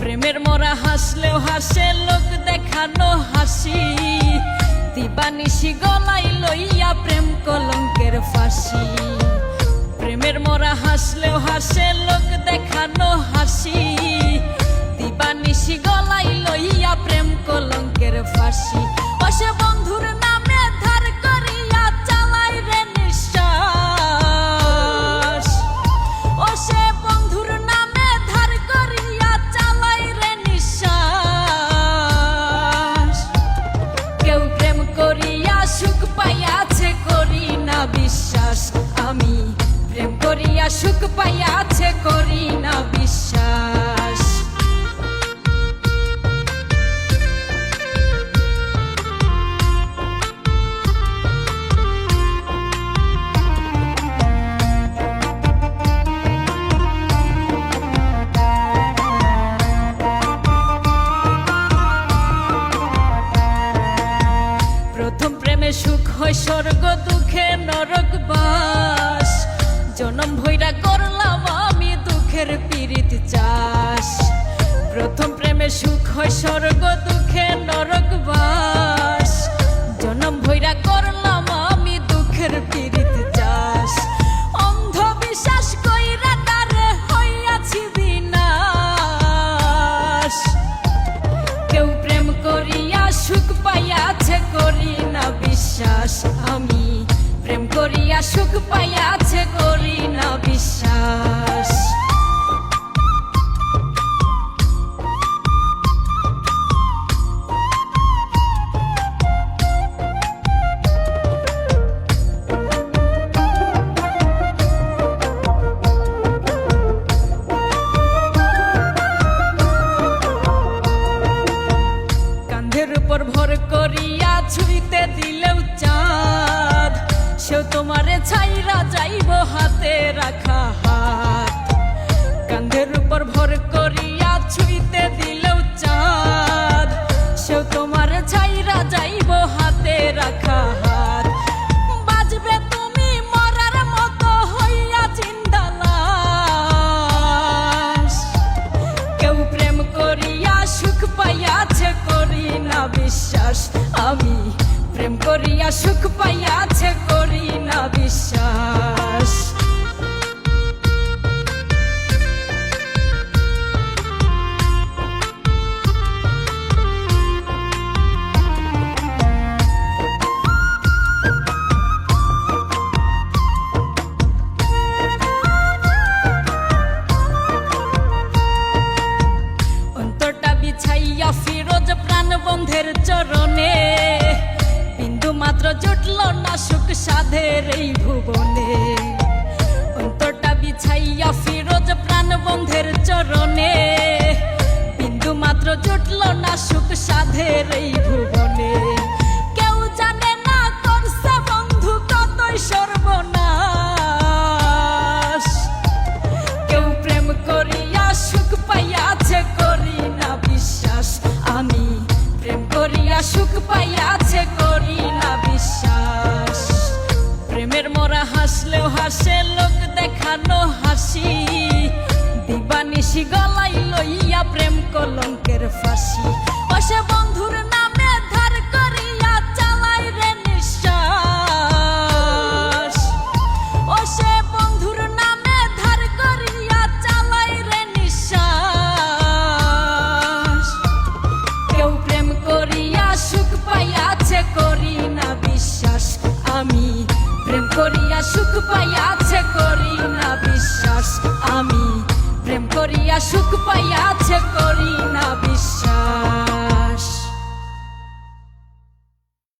প্রেমের মরা হাসলেও হাসে, লোক দেখানো হাসি। দিবানিশি গলাই লইয়া প্রেম কলঙ্কের ফাঁসি। প্রেমের মরা হাসলেও হাসে, লোক দেখানো হাসি। দিবানিশি গলাই লইয়া প্রেম কলঙ্কের ফাঁসি। সুখ পাইয়াছে করি না বিশ্বাস। প্রথম প্রেমে সুখ হয় স্বর্গ দুঃখে নরক বাস। জনম ভৈরা করলাম আমি দুঃখের পীড়িত চাষ। প্রথম প্রেমে সুখ হয়, স্বর্গ দুঃখে নরক বাস। করিয়া সুখ পাইয়াছে করি না বিশ্বাস। কান্ধের উপর ভর করিয়া ছুঁইতে তোমারে ছাইরা যাইব হাতে রাখা হাত। কান্ধের উপর ভর করিয়া ছুঁইতে দিলেও চাঁদ। তোমারে ছাইরা যাইব হাতে রাখা হাত। বাজবে তুমি মরার মতো হইয়া চিন্তালাস কেউ প্রেম করিয়া সুখ পাইয়াছে করি না বিশ্বাস। আমি প্রেম করিয়া সুখ পাইয়াছে করি বিশ্বাস। অন্তরটা বিছাইয়া ফিরোজ প্রাণ বন্ধের চরণে মাত্র জুটল না সুখ সাধের এই ভুবনে। অন্তরটা বিছাইয়া ফিরোজ প্রাণ বন্ধের চরণে। বিন্দু মাত্র জুটল না সুখ সাধের এই ভুবনে। কেউ জানে না করছে বন্ধু কতই সর্বনাশ। কেউ প্রেম করিয়া সুখ পাইয়াছে করি না বিশ্বাস। আমি প্রেম করিয়া সুখ পাইয়াছে করি হাসলেও হাসে লোক দেখানো হাসি। দিবানিশি গলাই লইয়া প্রেম কলঙ্কের ফাঁসি। পাইয়াছে করি না বিশ্বাস। আমি প্রেম করিয়া সুখ পাইয়াছে করি না বিশ্বাস।